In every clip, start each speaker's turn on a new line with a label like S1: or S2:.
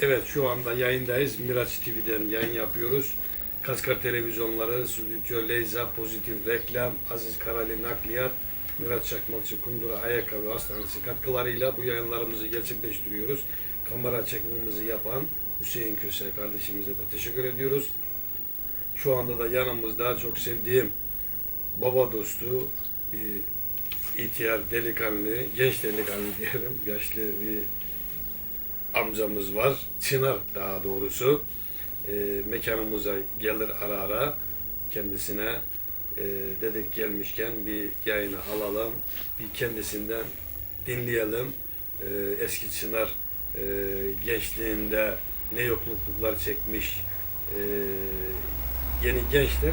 S1: Evet şu anda yayındayız. Miraç TV'den yayın yapıyoruz. Kaskar Televizyonları, Stüdyo Leyza, Pozitif Reklam, Aziz Karali Nakliyat, Miraç Çakmakçı Kundura Ayakkabı Hastanesi katkılarıyla bu yayınlarımızı gerçekleştiriyoruz. Kamera çekimimizi yapan Hüseyin Köse kardeşimize de teşekkür ediyoruz. Şu anda da yanımızda çok sevdiğim baba dostu bir ihtiyar delikanlı, genç delikanlı diyelim, yaşlı bir amcamız var. Çınar daha doğrusu. E, mekanımıza gelir ara ara. Kendisine e, dedik gelmişken bir yayını alalım. Bir kendisinden dinleyelim. E, eski Çınar e, gençliğinde ne yokluklar çekmiş e, yeni gençler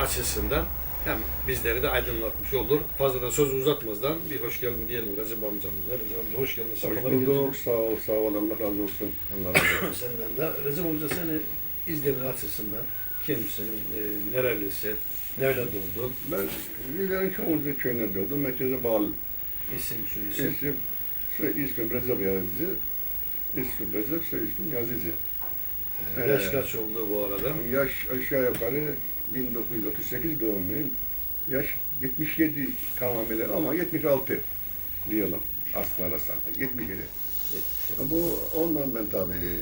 S1: açısından hem bizleri de aydınlatmış olur. Fazla da söz uzatmazdan bir hoş geldin diyelim Recep amcamıza. Recep amca hoş geldin.
S2: Hoş bulduk. Sağ ol, sağ ol. Allah razı olsun. Allah razı olsun.
S1: Senden de. Recep amca seni izleme açısından kimsin, e, nerelisin, nerede doğdun,
S2: ben Rize'nin Çoğuncu köyüne doğdum. Merkeze bağlı.
S1: isim, şu isim.
S2: İsim, soy ismim Recep Yazıcı. İsmim Recep, soy ismim Yazıcı.
S1: E, yaş kaç oldu bu arada?
S2: Yaş aşağı yukarı 1938 doğumluyum. Yaş 77 tamamıyla ama 76 diyelim aslında arasında. 77. Bu ondan ben tabii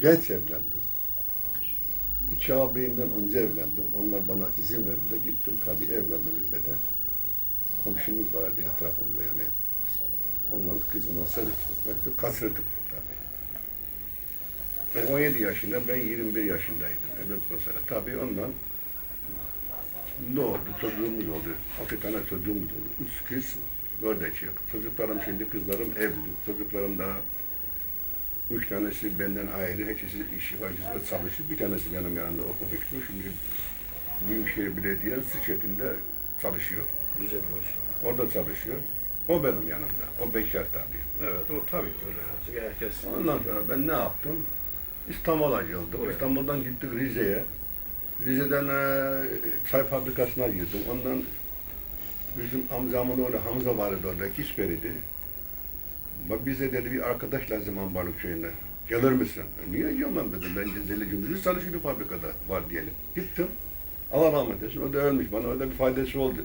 S2: genç evlendim. İki ağabeyimden önce evlendim. Onlar bana izin verdiler. Gittim tabii evlendim Rize'de. Komşumuz vardı etrafımızda yani. Onların kızına de kaçırdım tabii. Ben 17 yaşında, ben 21 yaşındaydım. Evlilikten sonra. Tabii ondan ne oldu? Çocuğumuz oldu. Altı tane çocuğumuz oldu. Üç kız, dört erkek. Çocuklarım şimdi, kızlarım evli. Çocuklarım daha üç tanesi benden ayrı. Hepsi işi var, güzel çalışıyor. Bir tanesi benim yanımda okumuştu. Şimdi Büyükşehir Belediye şirketinde çalışıyor.
S1: Güzel hoş.
S2: Orada çalışıyor. O benim yanımda. O bekar tabii.
S1: Evet, o tabii öyle. Herkes.
S2: Ondan sonra ben ne yaptım? İstanbul'a geldim.
S1: Buraya.
S2: İstanbul'dan gittik Rize'ye. Rize'den e, çay fabrikasına girdim. Ondan bizim amcamın oğlu Hamza vardı orada, Kisperiydi. Bak bize dedi bir arkadaş lazım Ambarlık köyüne. Gelir misin? E, niye gelmem dedim. Ben Cezeli Gündüz'ü çalışıyordu fabrikada var diyelim. Gittim. Allah rahmet eylesin. O da ölmüş. Bana orada bir faydası oldu.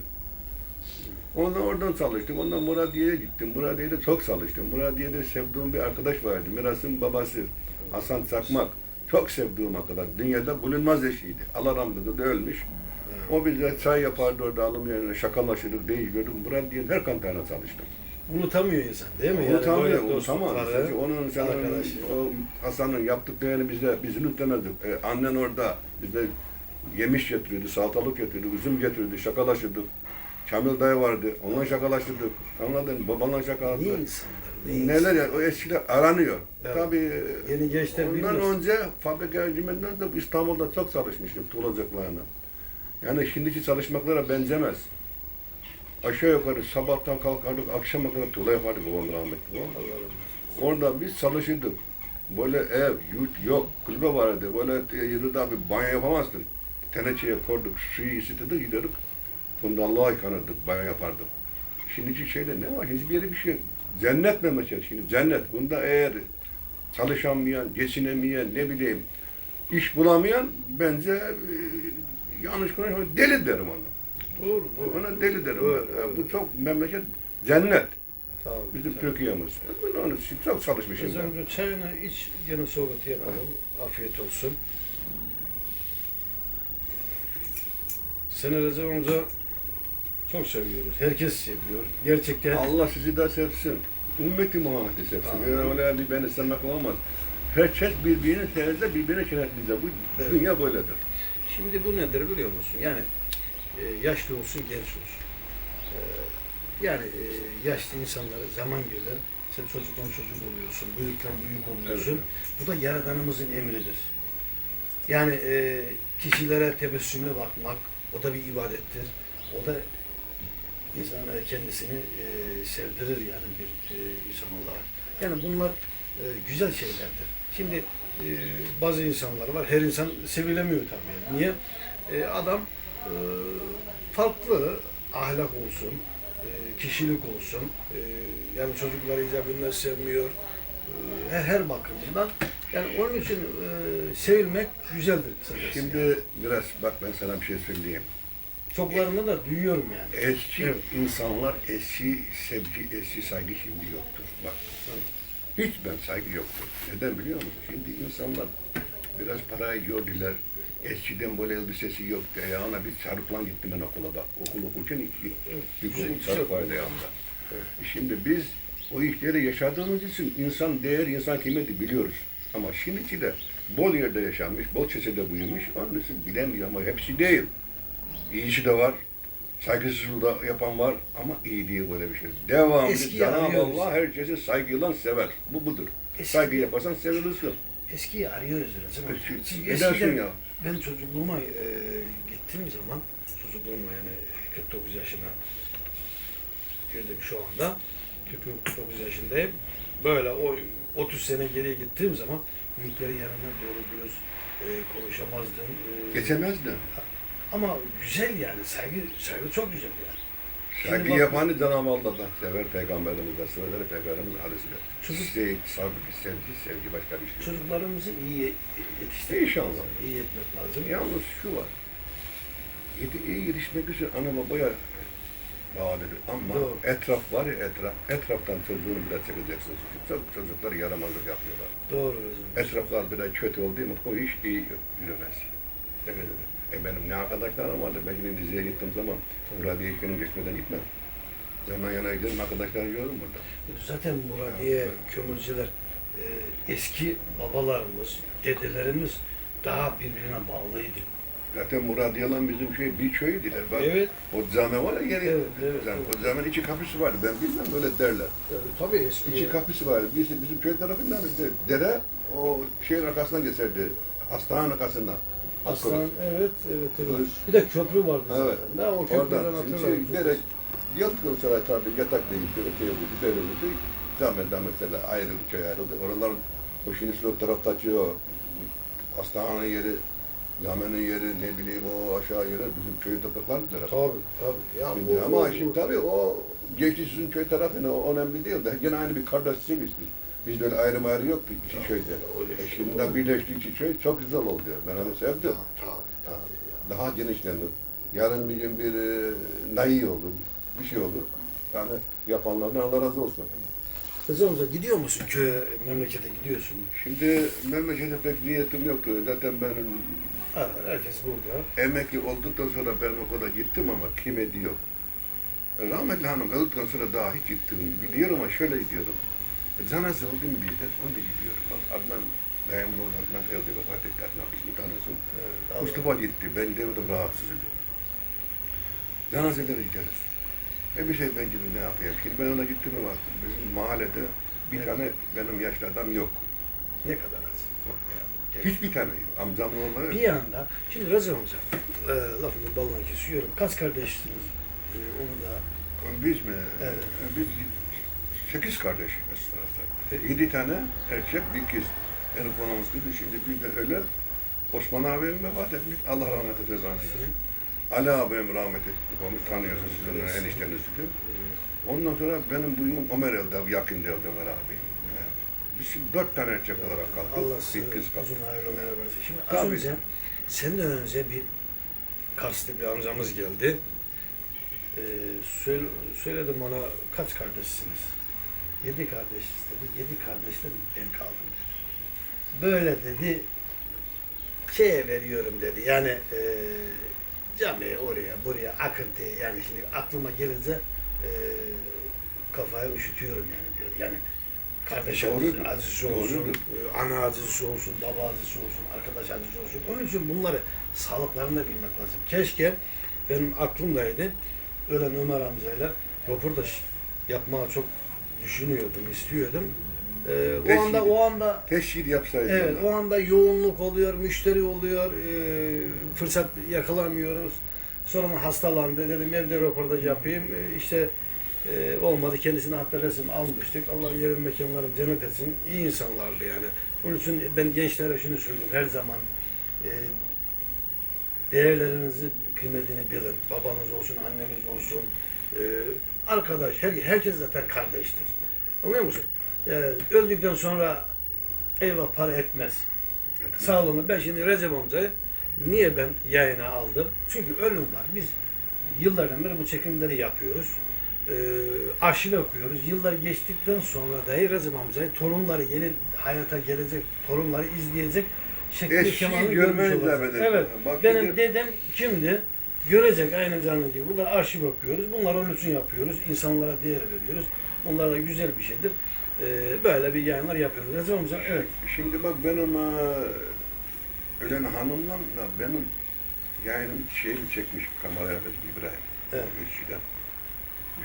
S2: Ondan oradan çalıştım. Ondan Muradiye'ye gittim. Muradiye'de çok çalıştım. Muradiye'de sevdiğim bir arkadaş vardı. Miras'ın babası Hasan Çakmak. Çok sevdiğim arkadaş. Dünyada bulunmaz eşiydi. Allah rahmet eylesin. O da ölmüş. O bize çay yapardı orada alım yerine şakalaşırdık, değişiyorduk. Muradiye'nin her kantarına çalıştım.
S1: Unutamıyor insan değil mi?
S2: Unutamıyor,
S1: böyle
S2: unutamaz. Çünkü onun
S1: arkadaşı.
S2: o Hasan'ın yaptıklarını bize, biz unutamazdık. Ee, annen orada bize yemiş getiriyordu, salatalık getiriyordu, üzüm getiriyordu, şakalaşırdık. Kamil dayı vardı, onunla şakalaşırdık. Anladın mı? Babanla
S1: Ne
S2: Neler ya, o eskiler aranıyor.
S1: Evet.
S2: Tabii
S1: Yeni gençler
S2: ondan
S1: bilmiyor.
S2: önce fabrika hizmetinden de İstanbul'da çok çalışmıştım tuğlacıklarına. Yani şimdiki çalışmaklara benzemez. Aşağı yukarı sabahtan kalkardık, akşama kadar tuğla yapardık babam rahmetli. Orada biz çalışırdık. Böyle ev, yurt yok, kulübe vardı. Böyle yılda bir banyo yapamazdık. Tenekeye koyduk, suyu ısıtırdık, giderdik. Fundallığa yıkanırdık, banyo yapardık. Şimdiki şeyde ne var? Hiçbir yeri bir şey yok. Cennet memleket şimdi, cennet. Bunda eğer çalışamayan, geçinemeyen, ne bileyim, iş bulamayan bence e, yanlış konuşma, deli derim onu.
S1: Doğru, doğru.
S2: Ona deli derim
S1: Evet,
S2: ben.
S1: evet.
S2: Bu çok memleket, cennet.
S1: Tabii,
S2: Bizim
S1: tabii.
S2: Türkiye'miz. Ben için çok çalışmışım
S1: amca çayını iç, gene sohbeti yapalım. Afiyet olsun. Seni Recep çok seviyoruz. Herkes seviyor. Gerçekten
S2: Allah sizi de sevsin. Ümmeti Muhammed'i sevsin.
S1: Amin.
S2: Öyle bir beni sevmek olmaz. Herkes birbirini severse birbirine şerefleyecek. Bu
S1: Evet.
S2: dünya böyledir.
S1: Şimdi bu nedir biliyor musun? Yani e, yaşlı olsun, genç olsun. E, yani e, yaşlı insanlara zaman gelir. Sen çocuktan çocuk oluyorsun, büyükten büyük oluyorsun. Bu da Yaradanımızın emridir. Yani e, kişilere tebessümle bakmak, o da bir ibadettir. O da insana kendisini e, sevdirir yani bir e, insan olarak. Yani bunlar e, güzel şeylerdir. Şimdi e, bazı insanlar var, her insan sevilemiyor tabii. Niye? E, adam e, farklı ahlak olsun, e, kişilik olsun. E, yani çocukları icabında sevmiyor. E, her, her bakımdan. Yani onun için e, sevilmek güzeldir kısacası.
S2: Şimdi biraz bak ben sana bir şey söyleyeyim.
S1: Çoklarını da duyuyorum yani.
S2: Eski
S1: Evet.
S2: insanlar eski sevgi, eski saygı şimdi yoktur. Bak.
S1: Evet.
S2: Hiç ben saygı yoktur. Neden biliyor musun? Şimdi insanlar biraz parayı gördüler. Eskiden böyle elbisesi yoktu. Ayağına bir sarıklan gittim ben okula bak. Okul okurken iki,
S1: Evet. güzel.
S2: sarık vardı ayağımda.
S1: Evet.
S2: Şimdi biz o işleri yaşadığımız için insan değer, insan kıymeti biliyoruz. Ama şimdiki de bol yerde yaşanmış, bol çeşede büyümüş. Onun için bilemiyor ama hepsi değil. İyisi de var. Saygısız da yapan var ama iyi değil böyle bir şey. Devamlı
S1: Eskiyi
S2: Cenab-ı
S1: arıyoruz.
S2: Allah herkesi saygıyla sever. Bu budur.
S1: Eski-
S2: Saygı yaparsan sevilirsin.
S1: Eskiyi arıyoruz Recep amca.
S2: Eski-
S1: Çünkü
S2: Edersin
S1: eskiden
S2: ya.
S1: ben çocukluğuma e, gittiğim zaman, çocukluğuma yani 49 yaşına girdim şu anda. 49 yaşındayım. Böyle o 30 sene geriye gittiğim zaman büyüklerin yanına doğru dürüst e, konuşamazdım. E,
S2: Geçemez de.
S1: Ama güzel yani saygı saygı çok güzel yani.
S2: Saygı
S1: bak-
S2: yapanı Cenab-ı Allah da sever. Peygamberimiz de sever. Peygamberimiz hadisiyle.
S1: Çocuk-
S2: Sevgi, saygı, sevgi, sevgi başka bir şey.
S1: Çocuklarımızı iyi yetiştirmek
S2: İnşallah.
S1: lazım. iyi etmek lazım.
S2: Yalnız şu var. Yedi, iyi yetişmek için ana babaya bağlıdır. Ama
S1: Doğru.
S2: etraf var ya etraf. Etraftan çocuğunu biraz çekeceksiniz. Çok çocuklar yaramazlık yapıyorlar.
S1: Doğru.
S2: Etraflar biraz kötü olduğu mu o iş iyi yürümez. Çekeceğiz. E benim ne arkadaşlarım vardı. Ben yine diziye gittiğim zaman Muradiye Hikmet'in geçmeden gitmem. Zaman yana gidelim arkadaşlar görüyorum burada.
S1: Zaten Muradiye
S2: Evet.
S1: kömürcüler e, eski babalarımız, dedelerimiz daha birbirine bağlıydı.
S2: Zaten Muradiye'lan bizim şey bir köydüler. Bak,
S1: Evet.
S2: O cami var ya yeni.
S1: Evet, evet,
S2: cami.
S1: evet.
S2: O caminin iki kapısı vardı. Ben bilmem böyle derler.
S1: tabii eski.
S2: İki kapısı vardı. Birisi bizim köy tarafından dere o şeyin arkasından geçerdi. Hastanenin arkasından.
S1: Aslan, evet, evet, evet. Bir de köprü vardı
S2: Evet.
S1: zaten. Ben o köprüden
S2: Oradan şey,
S1: hatırlarım.
S2: dere yattıktan sonra tabii yatak değişti. Öteye vurdu, böyle vurdu. Zamanda mesela ayrıldı, köy ayrıldı. Oraların o şimdi o tarafta açıyor. Hastane yeri, zamenin yeri, ne bileyim o aşağı yeri bizim köyün toprakları tarafı.
S1: Tabii, tabii. Ya,
S2: Şimdi,
S1: bu-
S2: ama
S1: bu-
S2: şimdi tabii o geçti sizin köy tarafına o önemli değil de gene aynı bir kardeşsiniz biz. Bizde öyle ayrım ayrı yoktu iki köyde.
S1: öyle
S2: E
S1: şey
S2: şimdi
S1: olur.
S2: de birleşti iki köy çok güzel oldu. Ben onu sevdim.
S1: Tabii, tabii.
S2: Daha genişlendi. Yarın bir gün bir e, nayi olur, bir şey olur. Yani yapanlardan Allah razı olsun.
S1: Recep amca gidiyor musun köye, memlekete gidiyorsun?
S2: Şimdi memlekete pek niyetim yoktu. Zaten benim
S1: Ha, herkes burada.
S2: emekli olduktan sonra ben o kadar gittim ama kime diyor. Rahmetli hanım öldükten sonra daha hiç gittim. Gidiyorum ama şöyle gidiyordum. E, Cenaze oldu mu bizde? Onu da gidiyorum. Bak Adnan, dayımın oğlu Adnan evde vefat etti. Adnan ismi tanıyorsun.
S1: Evet,
S2: Mustafa gitti. Ben de orada rahatsız ediyorum. Cenazelere gideriz. E bir şey ben gidip ne yapayım? Şimdi ben ona gittim mi baktım. Bizim mahallede bir
S1: Evet.
S2: tane benim yaşlı adam yok.
S1: Ne kadar az.
S2: Hiçbir tane yok. Amcamın oğlu
S1: Bir yanda, şimdi Recep amca, e, lafını balına kesiyorum. Kaç kardeşsiniz? E, onu da
S2: Biz mi?
S1: Evet.
S2: E, Biz sekiz kardeşiz aslında.
S1: Peki.
S2: Yedi tane erkek, bir kız. Konumuz dedi. Şimdi bir de öyle. Osman abim vefat etmiş. Allah rahmet eylesin. Ali abim rahmet etmiş. Tanıyorsunuz siz onu enişteniz
S1: e,
S2: Ondan sonra benim buyum Ömer elde, yakında elde Ömer abi. Yani Biz şimdi dört tane erkek olarak kaldık.
S1: Allah
S2: bir kız kaldı.
S1: uzun hayırlı ömürler versin. Şimdi az
S2: Tabii.
S1: önce, senden önce bir Kars'ta bir amcamız geldi. E, söyle, söyledim ona kaç kardeşsiniz? Yedi kardeşiz dedi. Yedi kardeşten ben kaldım dedi. Böyle dedi, şeye veriyorum dedi. Yani e, camiye oraya buraya akıntı yani şimdi aklıma gelince e, kafayı üşütüyorum yani diyor. Yani kardeş
S2: Doğrudur.
S1: acısı, olsun,
S2: Doğrudur.
S1: e, ana acısı olsun, baba acısı olsun, arkadaş acısı olsun. Onun için bunları sağlıklarını da bilmek lazım. Keşke benim aklımdaydı. Ölen Ömer amcayla röportaj yapmaya çok düşünüyordum, istiyordum. E, o anda o anda
S2: Teşhir yapsaydı.
S1: Evet, o anda yoğunluk oluyor, müşteri oluyor, e, fırsat yakalamıyoruz. Sonra hastalandı, dedim evde röportaj yapayım. E, işte e, olmadı, kendisine hatta resim almıştık. Allah yerin mekanlarını cennet etsin. İyi insanlardı yani. Onun için ben gençlere şunu söyleyeyim, her zaman e, değerlerinizi, kıymetini bilin. Babanız olsun, anneniz olsun. E, arkadaş, her, herkes zaten kardeştir. Anlıyor musun? Ee, öldükten sonra eyvah para etmez. Sağ olun. Ben şimdi Recep amcayı niye ben yayına aldım? Çünkü ölüm var. Biz yıllardan beri bu çekimleri yapıyoruz. Ee, arşiv okuyoruz. Yıllar geçtikten sonra dahi Recep amcayı torunları yeni hayata gelecek torunları izleyecek şekli
S2: görmeyi
S1: görmüş olacak. Evet.
S2: Bak
S1: benim dedem kimdi? Görecek aynı canlı gibi. Bunlar arşiv okuyoruz. Bunları onun için yapıyoruz. İnsanlara değer veriyoruz. Bunlar da güzel bir şeydir. Ee, böyle bir yayınlar yapıyoruz. Recep amca evet.
S2: Şimdi bak benim eee, ölen hanımla da benim yayınım şeyimi çekmiş kameraya İbrahim.
S1: Evet.
S2: Eskiden.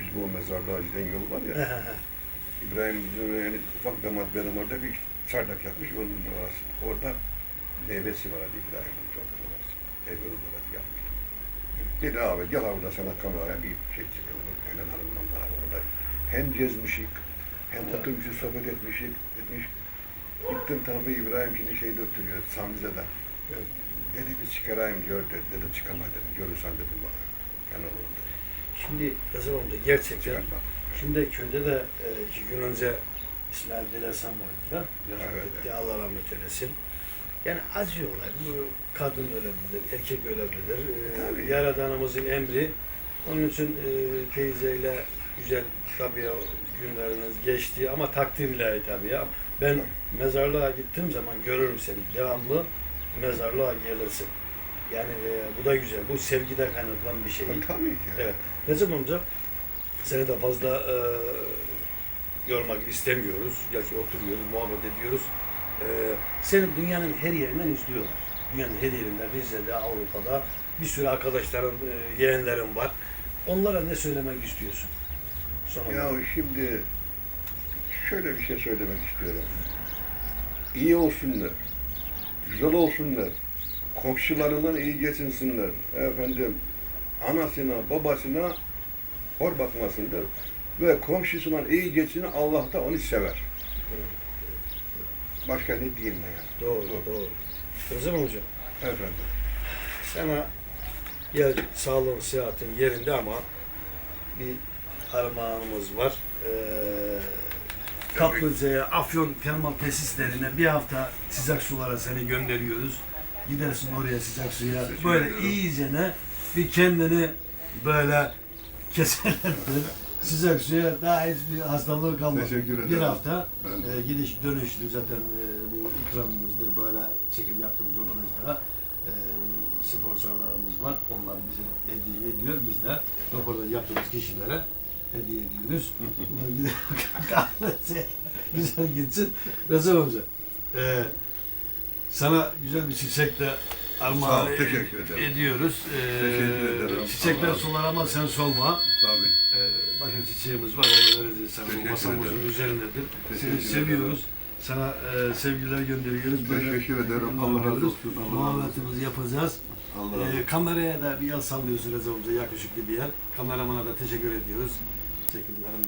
S2: Biz bu mezarlığa giden yol var ya. İbrahim bizim yani ufak damat benim orada bir çardak yapmış. Onun orası. Orada meyvesi var Ali İbrahim'in çok orası. Evi olarak yapmış. Dedi abi gel orada sana kameraya bir şey çıkalım. Ölen hanımla beraber orada. Hem gezmişik, hem oturmuşuz, sohbet etmişik, etmiş. Gittim tabii İbrahim şimdi şeyde oturuyor, Samiza'da.
S1: Evet.
S2: Dedi bir çıkarayım gör dedi. Dedim çıkama dedim. Görürsen dedim bana. Ben olurum dedi.
S1: Şimdi Recep amca gerçekten
S2: Çıkartma.
S1: Şimdi köyde de e, iki gün önce İsmail Dilersen vardı da.
S2: Evet,
S1: etti. Allah rahmet eylesin. Yani acıyorlar. Bu kadın ölebilir, erkek ölebilir. E,
S2: Tabii.
S1: Yaradanımızın emri. Onun için e, teyzeyle güzel tabii günleriniz geçti ama takdir ilahi tabii ya. Ben mezarlığa gittiğim zaman görürüm seni. Devamlı mezarlığa gelirsin. Yani e, bu da güzel. Bu sevgiden kaynaklanan bir şey.
S2: Tabii ki.
S1: Evet. Recep amca seni de fazla e, yormak istemiyoruz. Gerçi oturuyoruz, muhabbet ediyoruz. E, seni dünyanın her yerinden izliyorlar. Dünyanın her yerinde, Rize'de, Avrupa'da bir sürü arkadaşların, e, yeğenlerin var. Onlara ne söylemek istiyorsun? Son
S2: Ya şimdi şöyle bir şey söylemek istiyorum. İyi olsunlar, güzel olsunlar, komşularından iyi geçinsinler. Efendim, anasına, babasına hor bakmasınlar ve komşusuna iyi geçini Allah da onu sever. Başka ne diyeyim ben yani?
S1: Doğru, doğru. Recep amca,
S2: Efendim.
S1: sana yer, sağlığın, sıhhatin yerinde ama bir armağanımız var. Ee, Kaplıca'ya, Afyon termal tesislerine bir hafta sıcak sulara seni gönderiyoruz. Gidersin oraya sıcak suya.
S2: Teşekkür
S1: Böyle
S2: ediyorum.
S1: iyicene bir kendini böyle keselettir. Sıcak suya daha hiçbir hastalığı kalmadı.
S2: Teşekkür
S1: Bir
S2: ederim.
S1: hafta
S2: Ben-
S1: e, gidiş dönüşlü zaten e, bu ikramımızdır böyle çekim yaptığımız organizasyonlara e, sponsorlarımız var. Onlar bize hediye ediyor. Biz de röportaj yaptığımız kişilere hediye ediyoruz. Bunlar gider kahvesi güzel gitsin. Recep amca e, sana güzel bir çiçek de
S2: Sağ
S1: armağan
S2: ol, teşekkür ederim.
S1: ediyoruz. E,
S2: Teşekkür ederim.
S1: Çiçekler
S2: Allah-
S1: sular ama sen solma.
S2: Tabii.
S1: Ee, bakın çiçeğimiz var, onu vereceğiz sana. Masamızın üzerindedir.
S2: Teşekkür
S1: Seni seviyoruz. Sana e, sevgiler gönderiyoruz.
S2: Teşekkür ederim. Allah razı olsun.
S1: Muhabbetimizi yapacağız.
S2: Allah razı olsun.
S1: Ee, kameraya da bir el sallıyorsun amca, yakışıklı bir yer. Kameramana da teşekkür ediyoruz. Çekimlerin